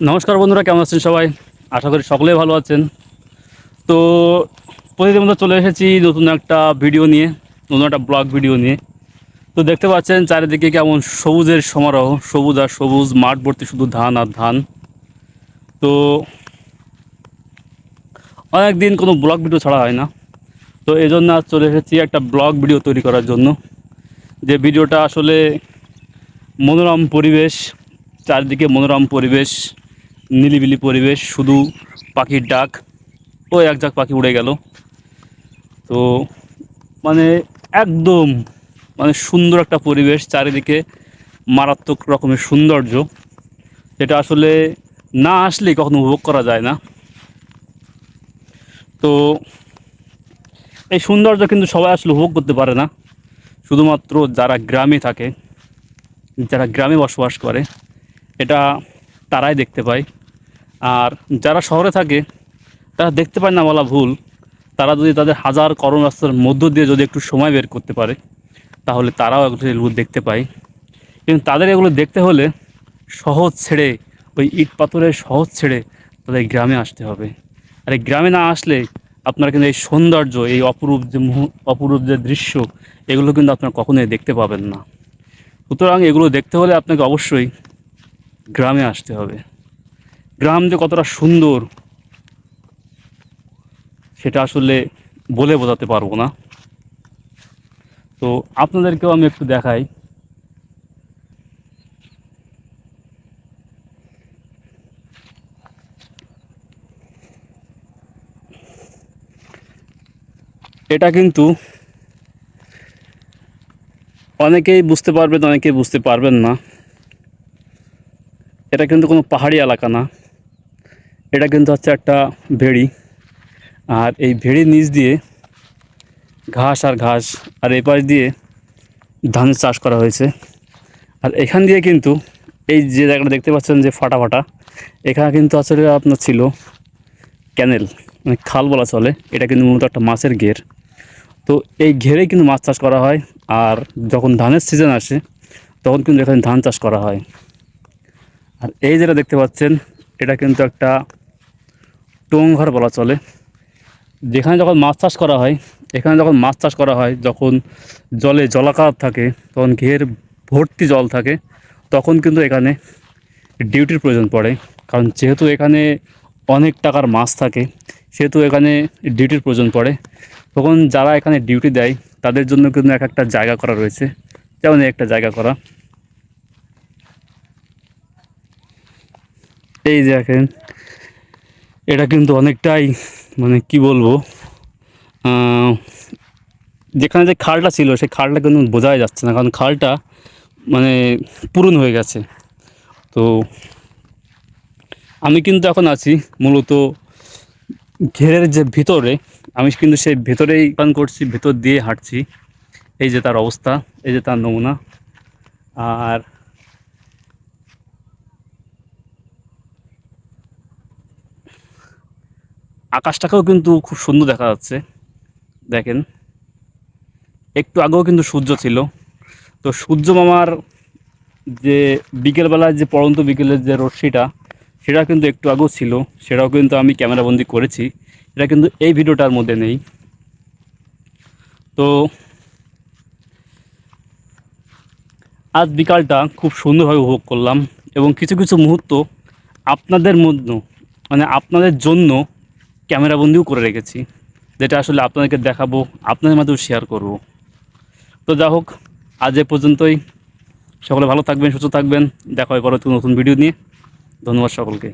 নমস্কার বন্ধুরা, কেমন আছেন সবাই? আশা করি সকলেই ভালো আছেন। তো প্রতিদিন মতো চলে এসেছি নতুন একটা ভিডিও নিয়ে, নতুন একটা ব্লগ ভিডিও নিয়ে। তো দেখতে পাচ্ছেন চারিদিকে কেমন সবুজের সমারোহ, সবুজ আর সবুজ, মাঠ ভর্তি শুধু ধান আর ধান। তো অনেক দিন কোনো ব্লগ ভিডিও ছাড়া হয় না। তো এই জন্য আজ চলে এসেছি একটা ব্লগ ভিডিও তৈরি করার জন্য। যে ভিডিওটা আসলে মনোরম পরিবেশ, চারদিকে মনোরম পরিবেশ নিলিবিলি পরিবেশ, শুধু পাখির ডাক। ওই এক যাক পাখি উড়ে গেল। তো মানে একদম মানে সুন্দর একটা পরিবেশ, চারিদিকে মারাত্মক রকমের সৌন্দর্য, যেটা আসলে না আসলেই কখনো উপভোগ করা যায় না। তো, এই সৌন্দর্য কিন্তু সবাই আসলে উপভোগ করতে পারে না। শুধুমাত্র যারা গ্রামে থাকে, যারা গ্রামে বসবাস করে, এটা তারাই দেখতে পায়। আর যারা শহরে থাকে, তারা দেখতে পায় না বলা ভুল। তারা যদি তাদের হাজার কর্মব্যস্ততার মধ্য দিয়ে যদি একটু সময় বের করতে পারে, তাহলে তারাও এগুলো দেখতে পায়। কিন্তু তাদের এগুলো দেখতে হলে সহজ ছেড়ে, ওই ইট পাথরের সহজ ছেড়ে তাদের গ্রামে আসতে হবে। আর এই গ্রামে না আসলে আপনারা কিন্তু এই সৌন্দর্য, এই অপরূপ যে অপরূপ যে দৃশ্য, এগুলো কিন্তু আপনারা কখনোই দেখতে পাবেন না। সুতরাং এগুলো দেখতে হলে আপনাকে অবশ্যই গ্রামে আসতে হবে। গ্রাম যে কতটা সুন্দর, সেটা আসলে বলে বোঝাতে পারব না। তো আপনাদেরকেও আমি একটু দেখাই। এটা কিন্তু অনেকেই বুঝতে পারবেন, অনেকেই বুঝতে পারবেন না। এটা কিন্তু কোনো পাহাড়ি এলাকা না। এটা কিন্তু হচ্ছে একটা ভেড়ি। আর এই ভেড়ির নিচ দিয়ে ঘাস আর ঘাস, আর এই পাশ দিয়ে ধান চাষ করা হয়েছে। আর এখান দিয়ে কিন্তু এই যে জায়গাটা দেখতে পাচ্ছেন যে ফাটা ফাটা, এখানে কিন্তু আসলে আপনার ছিল ক্যানেল মানে খাল বলা চলে। এটা কিন্তু মূলত একটা মাছের ঘের। তো এই ঘেরেই কিন্তু মাছ চাষ করা হয়, আর যখন ধানের সিজন আসে, তখন কিন্তু এখানে ধান চাষ করা হয়। আর এই যেটা দেখতে পাচ্ছেন এটা কিন্তু একটা টোংঘর বলা চলে। যেখানে যখন মাছ চাষ করা হয়, এখানে যখন মাছ চাষ করা হয়, যখন জলে জলাকার থাকে, তখন ঘের ভর্তি জল থাকে, তখন কিন্তু এখানে ডিউটির প্রয়োজন পড়ে। কারণ যেহেতু এখানে অনেক টাকার মাছ থাকে, সেহেতু এখানে ডিউটির প্রয়োজন পড়ে। তখন যারা এখানে ডিউটি দেয়, তাদের জন্য কিন্তু এক একটা জায়গা করা রয়েছে। যেমন একটা জায়গা করা। এই দেখেন, এটা কিন্তু অনেকটাই মানে কি বলব যেখানে যে খালটা ছিল, সেই খালটা কিন্তু বোঝাই যাচ্ছে না, কারণ খালটা মানে পূরণ হয়ে গেছে। তো আমি কিন্তু এখন আছি মূলত ঘেরের যে ভিতরে, আমি কিন্তু সেই ভেতরেই পান করছি, ভেতর দিয়ে হাঁটছি। এই যে তার অবস্থা, এই যে তার নমুনা। আর আকাশটাকেও কিন্তু খুব সুন্দর দেখা যাচ্ছে। দেখেন। একটু আগেও কিন্তু সূর্য ছিল। তো সূর্য মামার যে বিকেলবেলায় যে পড়ন্ত বিকেলের যে রশ্মিটা সেটা কিন্তু একটু আগেও ছিল। সেটাও কিন্তু আমি ক্যামেরাবন্দি করেছি। এটা কিন্তু এই ভিডিওটার মধ্যে নেই। তো আজ বিকালটা খুব সুন্দরভাবে উপভোগ করলাম এবং কিছু কিছু মুহূর্ত আপনাদের মধ্যে মানে আপনাদের জন্য ক্যামেরাবন্দিও করে রেখেছি, যেটা আসলে আপনাদেরকে দেখাবো, আপনাদের মাধ্যমে শেয়ার করব। তো যা হোক, আজ এ পর্যন্তই। সকলে ভালো থাকবেন, সুস্থ থাকবেন। দেখা হয় পরে নতুন ভিডিও নিয়ে। ধন্যবাদ সকলকে।